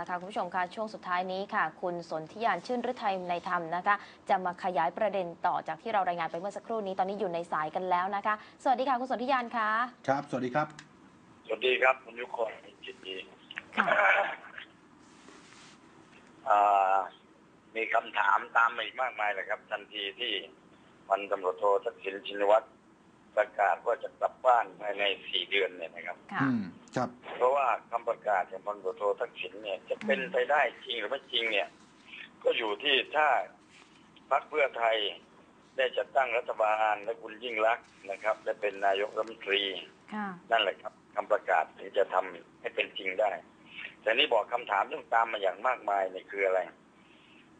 ละค่ะคุณผู้ชมค่ะช่วงสุดท้ายนี้ค่ะ คุณสนธิยานชื่นฤทัยในธรรมนะคะ จะมาขยายประเด็นต่อจากที่เรารายงานไปเมื่อสักครู่นี้ตอนนี้อยู่ในสายกันแล้วนะคะ สวัสดีค่ะคุณสนธิยานค่ะครับ สวัสดีครับ สวัสดีครับคุณยุคนจิตดีค่ะอ่ามีคำถามตามมาอีกมากมายเลยครับ ทันทีที่พันตำรวจโททักษิณชินวัตรประกาศว่าจะกลับบ้านภายในสี่เดือนเนี่ยนะครับค่ะอืม ครับ เพราะว่าคำประกาศของพันตำรวจโททักษิณเนี่ยจะเป็นไปได้จริงหรือไม่จริงเนี่ย ก็อยู่ที่ถ้าพรรคเพื่อไทยได้จัดตั้งรัฐบาลและคุณยิ่งรักษณ์นะครับได้เป็นนายกรัฐมนตรีค่ะนั่นแหละครับคำประกาศถึงจะทำให้เป็นจริงได้ แต่นี่บอกคำถามต้องตามมาอย่างมากมายเนี่ยคืออะไร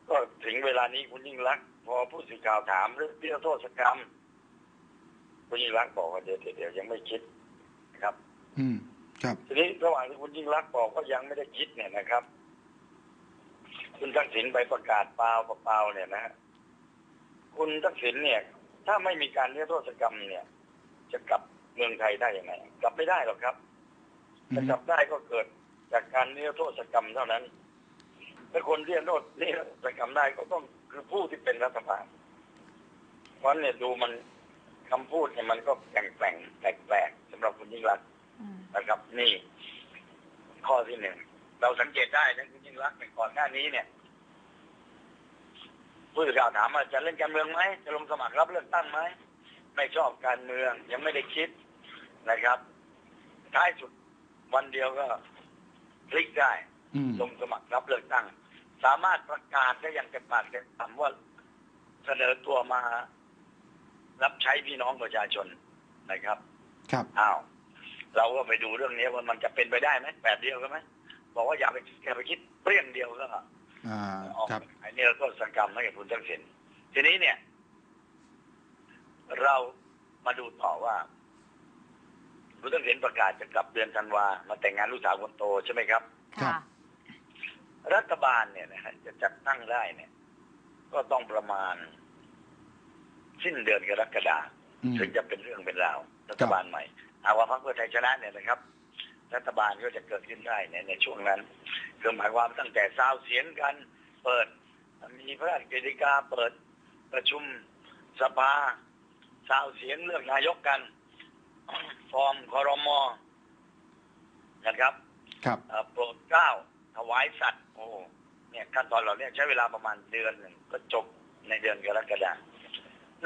ก็ถึงเวลานี้คุณยิ่งรักษณ์พอผู้สื่อข่าวถามเรื่องเรื่องโทษกรรมคุณยิ่งรักษณ์บอกว่าเดี๋ยวเดี๋ยวเดี๋ยวยังไม่คิดนะครับ อืมครับ ทีนี้ระหว่างที่คุณยิ่งรักษณ์บอกว่ายังไม่ได้คิดเนี่ยนะครับ คุณทักษิณไปประกาศเปล่าเปล่าเนี่ยนะฮะคุณทักษิณเนี่ย ถ้าไม่มีการเรียกโทษกรรมเนี่ย จะกลับเมืองไทยได้ยังไง กลับไม่ได้หรอกครับอืจะมกลับได้ก็เกิดจากการเรียกโทษกรรมเท่านั้นถ้าคนเรียกโทษเรียกโทษกรรมได้ก็ต้องคือผู้ที่เป็นรัฐบาลเพราะเนี่ยดูมันคำพูดเนี่ยมันก็แปลงแปลงๆแปลกๆสำหรับคุณยิ่งรักษณ์อืม นะครับ นี่ ข้อที่หนึ่งเราสังเกตได้นะคุณยิ่งรักษณ์ในยก่อนหน้านี้เนี่ยผู้สื่อข่าวถามว่าจะเล่นการเมืองไหมจะลงสมัครรับเลือกตั้งไหมไม่ชอบการเมืองยังไม่ได้คิดนะครับท้ายสุดวันเดียวก็พลิกได้อืมลงสมัครรับเลือกตั้ง สามารถประกาศได้อย่างเต็มปากเต็มคำว่าเสนอตัวมา รับใช้พี่น้องประชาชนนะครับ ครับอ้าว เราก็ไปดูเรื่องนี้ว่ามันจะเป็นไปได้ไหมแบบเดียวกันไหมบอกว่าอย่าไปคิดอย่าไปคิดเปรี้ยงเดียวก็อ่าออกครับไอ้นี่เราก็สังกรรมให้กับคุณทักษิณทีนี้เนี่ย เรามาดูต่อว่าคุณทักษิณประกาศจะกลับเดือนธันวามาแต่งงานลูกสาวคนโตใช่ไหมครับค่ะรัฐบาลเนี่ยนะฮะจะจัดตั้งได้เนี่ย ก็ต้องประมาณ สิ้นเดือนกรกฎาคมอืมถึงจะเป็นเรื่องเป็นราว รัฐบาลใหม่ เอาว่าพรรคเพื่อไทยชนะเนี่ยนะครับ รัฐบาลก็จะเกิดขึ้นได้ในในช่วงนั้นคือหมายความตั้งแต่ซาวเสียงกันเปิด มีพระราชกฤษฎีกาเปิดประชุมสภาซาวเสียงเลือกนายกกันฟอร์มคอรมอนะครับ ครับเอ่อโปรดเกล้าถวายสัตว์โอ้เนี่ยขั้นตอนเหล่านี้ใช้เวลาประมาณเดือนหนึ่งก็จบในเดือนกรกฎาคม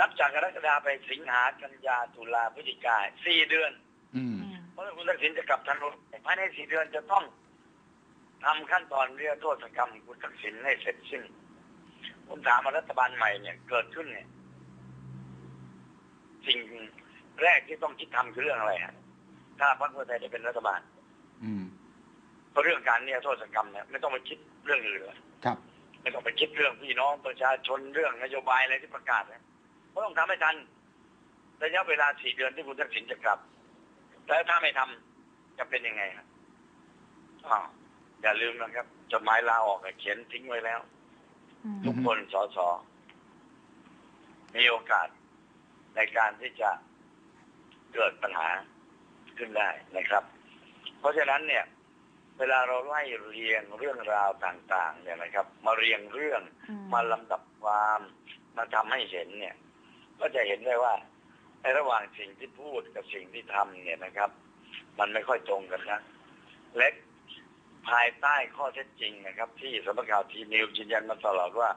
นับจากกรกฎาคมไปสิงหากันยาตุลาพฤศจิกาสี่เดือนอืมอืม เพราะฉะนั้นคุณทักษิณจะกลับทันทีภายในสี่เดือนจะต้องทำขั้นตอนเรียกโทษกรรมคุณทักษิณให้เสร็จสิ้นผมถามมารัฐบาลใหม่เนี่ย เกิดขึ้นเนี่ย สิ่งแรกที่ต้องคิดทำคือเรื่องอะไรฮะถ้าพรรคเพื่อไทยจะเป็นรัฐบาล อืมเพราะเรื่องการเนี่ยโทษกรรมเนี่ยไม่ต้องไปคิดเรื่องอื่นเลยครับ ไม่ต้องไปคิดเรื่องพี่น้องประชาชนเรื่องนโยบายอะไรที่ประกาศนะเพราะต้องทำให้ทันระยะเวลาสี่เดือนที่คุณทักษิณจะกลับ แล้วถ้าไม่ทำจะเป็นยังไงครับอ้าวอย่าลืมนะครับจดหมายลาออกเนี่ยเขียนทิ้งไว้แล้วอืมทุกคนสสมีโอกาสในการที่จะเกิดปัญหาขึ้นได้นะครับ เพราะฉะนั้นเนี่ย เวลาเราไล่เรียงเรื่องราวต่าง ๆ เนี่ยนะครับ มาเรียงเรื่องอืมมาลำดับความมาทำให้เห็นเนี่ย ก็จะเห็นได้ว่า ในระหว่างสิ่งที่พูดกับสิ่งที่ทำเนี่ยนะครับ มันไม่ค่อยตรงกันนะและภายใต้ข้อเท็จจริงนะครับ ที่สำนักข่าวทีนิวยืนยันมาตลอดว่า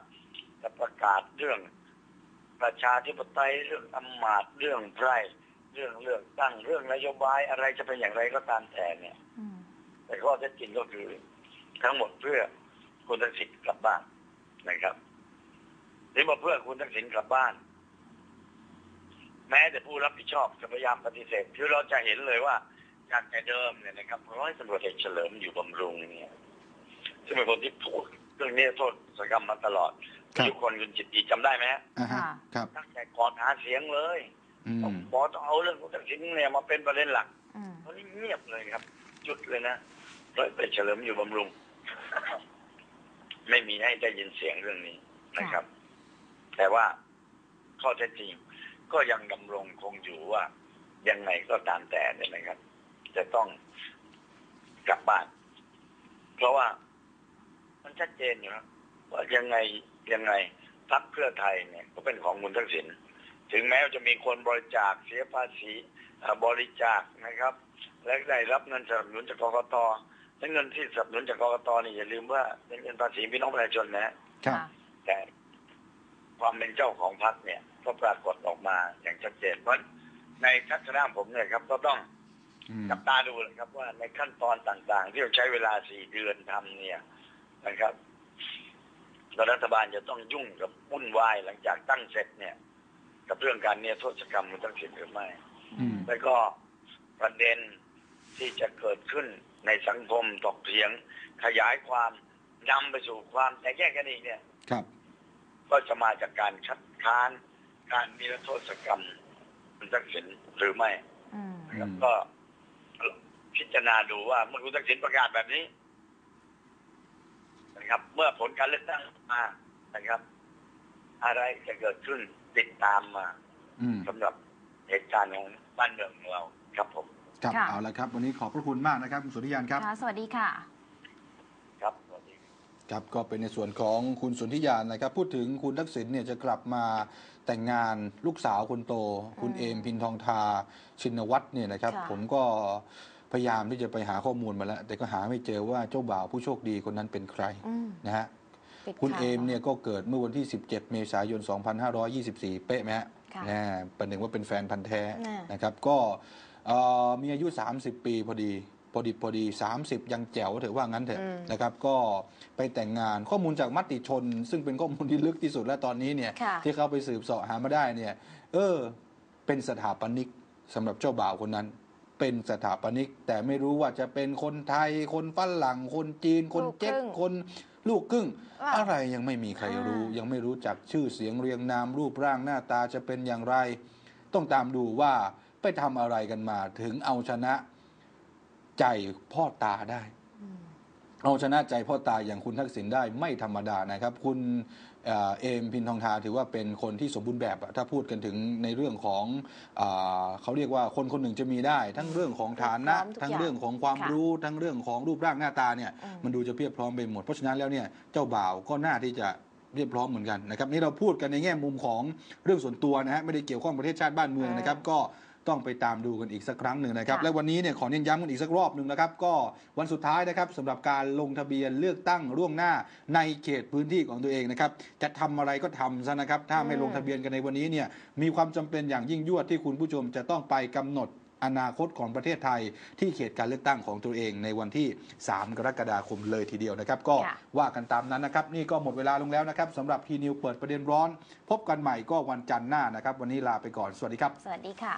จะประกาศเรื่องประชาธิปไตยเรื่องอำมาตย์เรื่องไพร่เรื่องเลือกตั้งเรื่องนโยบายอะไรจะเป็นอย่างไรก็ตามแต่เนี่ยแต่ข้อเท็จจริงก็คือ ทั้งหมดเพื่อคุณทักษิณกลับบ้านนะครับนี่มาเพื่อคุณทักษิณกลับบ้าน แม้แต่ผู้รับผิดชอบจะพยายามปฏิเสธคือเราจะเห็นเลยว่าจากแต่เดิมเนี่ยนะครับร้อยตำรวจเอกเฉลิมอยู่บำรุงเนี่ยซึ่งเป็นคนที่พูดเรื่องนี้โทษสกรรมมาตลอดครับทุกคนคุณจิตดีจำได้ไหมฮะอ่าฮะค่ะครับตั้งแต่ก่อนหาเสียงเลยอืมบอกต้องเอาเรื่องคุณทักษิณเนี่ยมาเป็นประเด็นหลักอืมตอนนี้เงียบเลยครับ จุดเลยนะร้อยเอกเฉลิมอยู่บำรุง ไม่มีให้ได้ยินเสียงเรื่องนี้นะครับ แต่ว่าข้อเท็จจริง ก็ยังดำรงคงอยู่ว่ายังไงก็ตามแต่เนี่ยนะครับ จะต้องกลับบ้าน เพราะว่าชัดเจนอยู่นะว่ายังไงยังไงพรรคเพื่อไทยเนี่ย ก็เป็นของคุณทักษิณถึงแม้ว่าจะมีคนบริจาคเสียภาษีเอ่อบริจาคนะครับ และได้รับเงินสนับสนุนจากกกตและเงินที่สนับสนุนจากกกตนี่อย่าลืมว่าเป็นเงินภาษีพี่น้องประชาชนนะฮะครับค่ะแต่ ความเป็นเจ้าของพรรคเนี่ยก็ปรากฏออกมาอย่างชัดเจนเพราะในทัศนะผมเนี่ยครับ ก็ต้องอืมจับตาดูนะครับ ว่าในขั้นตอนต่างๆ ที่เราใช้เวลาสี่เดือนทำเนี่ยนะครับแล้วรัฐบาลจะต้องยุ่งกับวุ่นวายหลังจากตั้งเสร็จเนี่ย กับเรื่องการเนี่ยโทษกรรมมันต้องสิทธิ์หรือไม่อืมแล้วก็ประเด็นที่จะเกิดขึ้นในสังคมตกเถียง ขยายความนำไปสู่ความแตกแยกกันอีกเนี่ย ครับ ก็จะมาจากการคัดค้าน การนิรโทษกรรมคุณทักษิณหรือไม่อืมนะครับอืมก็พิจารณาดูว่าเมื่อคุณทักษิณประกาศแบบนี้ นะครับ เมื่อผลการเลือกตั้งมานะครับ อะไรจะเกิดขึ้นติดตามมาอืมสำหรับเหตุการณ์ของบ้านเมืองของเราครับผมครับค่ะเอาละครับ วันนี้ขอบพระคุณมากนะครับ คุณสุริยันครับค่ะสวัสดีค่ะครับสวัสดี ครับก็เป็นในส่วนของคุณสนธิยานนะครับ พูดถึงคุณทักษิณเนี่ยจะกลับมาแต่งงานลูกสาวคนโต คุณอืมเอมพินทองทาชินวัตรเนี่ยนะครับ ค่ะ ผมก็พยายามที่จะไปหาข้อมูลมาแล้ว แต่ก็หาไม่เจอว่าเจ้าบ่าวผู้โชคดีคนนั้นเป็นใครอืมนะฮะปิดคุณข่าว เอมเนี่ยก็เกิดเมื่อวันที่ 17 เมษายน 2524 เป๊ะไหมฮะค่ะนะประหนึ่งว่าเป็นแฟนพันธ์แท้น่ะ นะครับ ก็เอ่อมีอายุ 30 ปีพอดีพ อดีพอดี 30 ยังแจ๋วเถอะว่างั้นเถอะอืมนะครับ ก็ไปแต่งงานข้อมูลจากมติชน ซึ่งเป็นข้อมูลที่ลึกที่สุดและตอนนี้เนี่ยค่ะที่เขาไปสืบเสาะหามาได้เนี่ย เออ เป็นสถาปนิกสำหรับเจ้าบ่าวคนนั้นเป็นสถาปนิก แต่ไม่รู้ว่าจะเป็นคนไทย คนฝรั่ง คนจีน คนเจ๊กลูกครึ่งคนลูกครึ่งว่าอะไรยังไม่มีใครรู้อ่ายัยังไม่รู้จักชื่อเสียงเรียงนามรูปร่างหน้าตาจะเป็นอย่างไร ต้องตามดูว่าไปทำอะไรกันมาถึงเอาชนะ ใจพ่อตาได้อืมเอาชนะใจพ่อตาอย่างคุณทักษิณได้ไม่ธรรมดานะครับ คุณเอ่อเอมพินทองทาถือว่าเป็นคนที่สมบูรณ์แบบอะถ้าพูดกันถึงในเรื่องของอาเขาเรียกว่าคนคนหนึ่งจะมีได้ ทั้งเรื่องของฐานะพร้อมทุกอย่างทั้งเรื่องของความค่ะรู้ทั้งเรื่องของรูปร่างหน้าตาเนี่ยอืมมันดูจะเพียบพร้อมไปหมดเพราะฉะนั้นแล้วเนี่ยเจ้าบ่าวก็น่าที่จะเรียบพร้อมเหมือนกันนะครับนี่เราพูดกันในแง่มุมของเรื่องส่วนตัวนะฮะไม่ได้เกี่ยวข้องประเทศชาติบ้านเมืองนะครับ ก็ ต้องไปตามดูกันอีกสักครั้งหนึ่งนะครับค่ะและวันนี้เนี่ยขอเน้นย้ำกันอีกสักรอบหนึ่งนะครับ ก็วันสุดท้ายนะครับสำหรับการลงทะเบียนเลือกตั้งล่วงหน้าในเขตพื้นที่ของตัวเองนะครับ จะทำอะไรก็ทำซะนะครับ ถ้าไม่อืมลงทะเบียนกันในวันนี้เนี่ยมีความจำเป็นอย่างยิ่งยวดที่คุณผู้ชมจะต้องไปกำหนดอนาคตของประเทศไทยที่เขตการเลือกตั้งของตัวเองในวันที่ 3 กรกฎาคมเลยทีเดียวนะครับ ก็ค่ะว่ากันตามนั้นนะครับ นี่ก็หมดเวลาลงแล้วนะครับสำหรับพีนิวเปิดประเด็นร้อน พบกันใหม่ก็วันจันทร์หน้านะครับ วันนี้ลาไปก่อน สวัสดีครับ สวัสดีค่ะ